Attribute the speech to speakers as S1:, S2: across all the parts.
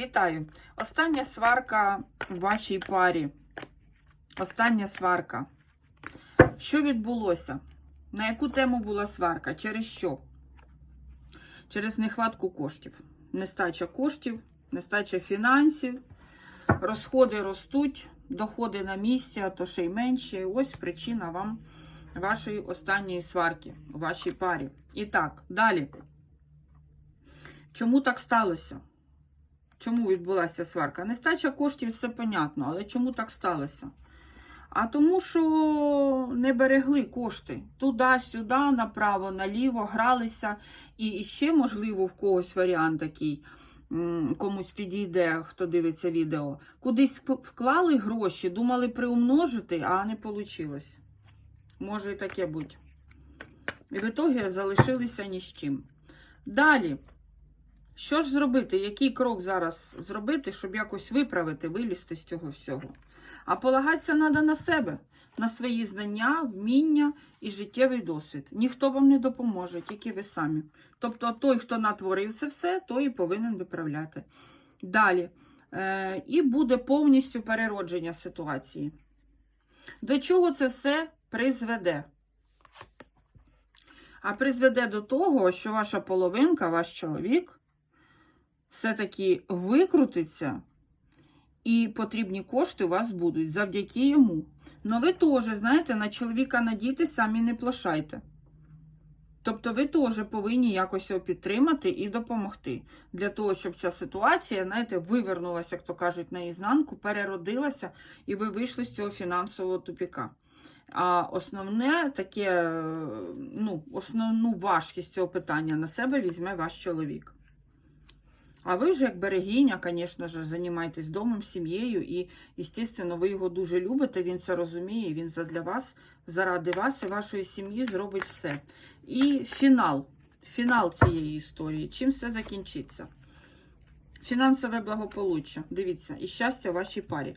S1: Вітаю! Остання сварка в вашій парі. Остання сварка. Що відбулося? На яку тему була сварка? Через що? Через нехватку коштів. Нестача коштів, нестача фінансів, розходи ростуть, доходи на місці, а то ще й менші. Ось причина вам вашої останньої сварки у вашій парі. І так, далі. Чому так сталося? Чому відбулася сварка? Нестача коштів, все понятно, але чому так сталося? А тому, що не берегли кошти туди-сюди, направо, наліво, гралися. І ще, можливо, в когось варіант такий, комусь підійде, хто дивиться відео. Кудись вклали гроші, думали приумножити, а не вийшло. Може і таке бути. І в ітогі залишилися ні з чим. Далі. Що ж зробити? Який крок зараз зробити, щоб якось виправити, вилізти з цього всього? А полагатися треба на себе, на свої знання, вміння і життєвий досвід. Ніхто вам не допоможе, тільки ви самі. Тобто той, хто натворив це все, той і повинен виправляти. Далі. Е, і буде повністю переродження ситуації. До чого це все призведе? А призведе до того, що ваша половинка, ваш чоловік, все-таки викрутиться, і потрібні кошти у вас будуть завдяки йому. Ну ви теж, знаєте, на чоловіка надійте, самі не плашайте. Тобто ви теж повинні якось його підтримати і допомогти. Для того, щоб ця ситуація, знаєте, вивернулася, як то кажуть, наізнанку, переродилася, і ви вийшли з цього фінансового тупіка. А основне таке, ну, основну важкість цього питання на себе візьме ваш чоловік. А ви ж, як берегиня, звісно ж, займаєтесь домом, сім'єю, і, звісно, ви його дуже любите, він це розуміє, він задля вас, заради вас і вашої сім'ї зробить все. І фінал. Фінал цієї історії. Чим все закінчиться? Фінансове благополуччя. Дивіться, і щастя вашій парі.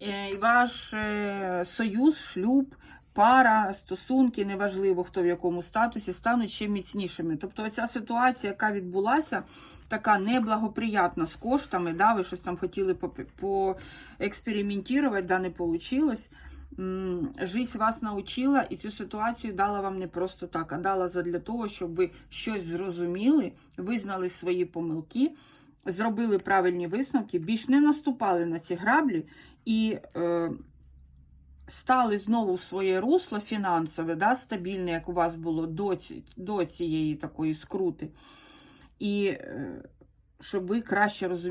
S1: Е, І ваш е, союз, шлюб, пара, стосунки, неважливо, хто в якому статусі, стануть ще міцнішими. Тобто, оця ситуація, яка відбулася, така неблагоприятна з коштами, да, ви щось там хотіли поекспериментувати, да, не вийшло. Жизнь вас научила і цю ситуацію дала вам не просто так, а дала задля того, щоб ви щось зрозуміли, визнали свої помилки, зробили правильні висновки, більш не наступали на ці граблі і е, стали знову в своє русло фінансове, да, стабільне, як у вас було до, до цієї такої скрути. І е, щоб ви краще розуміли.